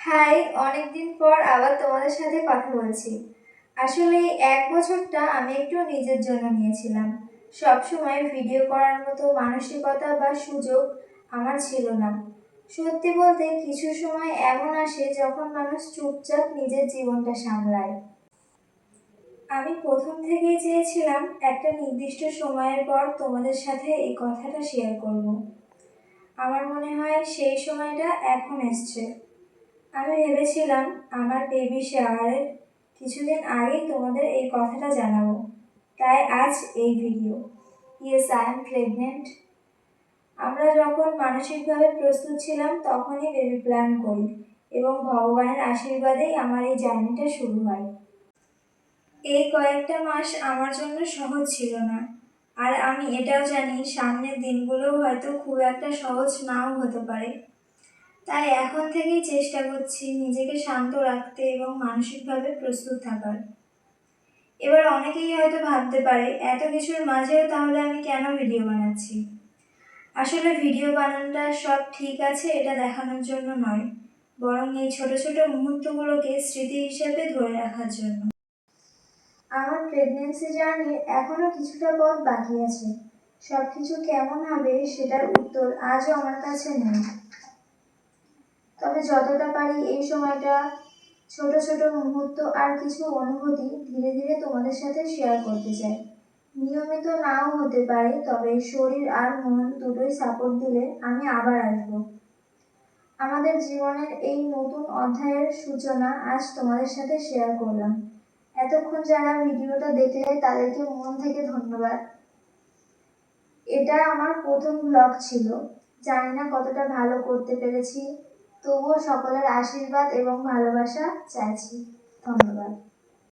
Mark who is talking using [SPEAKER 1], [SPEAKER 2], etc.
[SPEAKER 1] High, অনেকদিন পর আবার তোমাদের সাথে কথা বলছি। আসলে এক বছরটা আমি একটু নিজের জন্য নিয়েছিলাম। সবসময় ভিডিও করার মতো মানসিকতা বা সুযোগ আমার ছিল না। সত্যি বলতে কিছু সময় এমন আসে যখন মানুষ চুপচাপ নিজের জীবনটা সামলায়। আমি প্রথম থেকেই চেয়েছিলাম একটা নির্দিষ্ট সময়ের পর তোমাদের সাথে এই কথাটা শেয়ার করব। আমার মনে হয় সেই সময়টা এখন এসছে। আমি ভেবেছিলাম আমার বেবি শাওয়ারের কিছুদিন আগেই তোমাদের এই কথাটা জানাব। তাই আজ এই video. Yes I am pregnant আমরা যখন মানসিকভাবে প্রস্তুত ছিলাম, তখনই বেবি প্ল্যান করি এবং ভগবানের আশীর্বাদেই আমার এই জার্নিটা শুরু হয়। এই কয়েকটা মাস আমার জন্য সহজ ছিল না। আর আমি এটাও জানি, সামনের দিনগুলো হয়তো খুব একটা সহজ নাও হতে পারে। তাই এখন থেকেই চেষ্টা করছি নিজেকে শান্ত রাখতে এবং মানসিকভাবে প্রস্তুত থাকার। এবার অনেকেই হয়তো ভাবতে পারে, এত কিছুর মাঝেও তাহলে আমি কেন ভিডিও বানাচ্ছি? আসলে ভিডিও বানানোটা সব ঠিক আছে, এটা দেখানোর জন্য নয়, বরং এই ছোট ছোট মুহূর্তগুলোকে স্মৃতি হিসেবে ধরে রাখার জন্য। আমার প্রেগনেন্সি জার্নির এখনও কিছুটা পথ বাকি আছে। সব কিছু কেমন হবে সেটার উত্তর আজও আমার কাছে নেই। তবে যতটা পারি এই সময়টা ছোট ছোট মুহূর্ত আর কিছু অনুভূতি ধীরে ধীরে তোমাদের সাথে শেয়ার করতে চাই। নিয়মিত নাও হতে পারে, তবে শরীর আর মন দুটোই সাপোর্ট দিলে আমি আবার আসব। আমাদের জীবনের এই নতুন অধ্যায়ের সূচনা আজ তোমাদের সাথে শেয়ার করলাম। এতক্ষণ যারা ভিডিওটা দেখলে তাদেরকে মন থেকে ধন্যবাদ। এটা আমার প্রথম ব্লগ ছিল। জানি না কতটা ভালো করতে পেরেছি। তবুও সকলের আশীর্বাদ এবং ভালোবাসা চাইছি। ধন্যবাদ।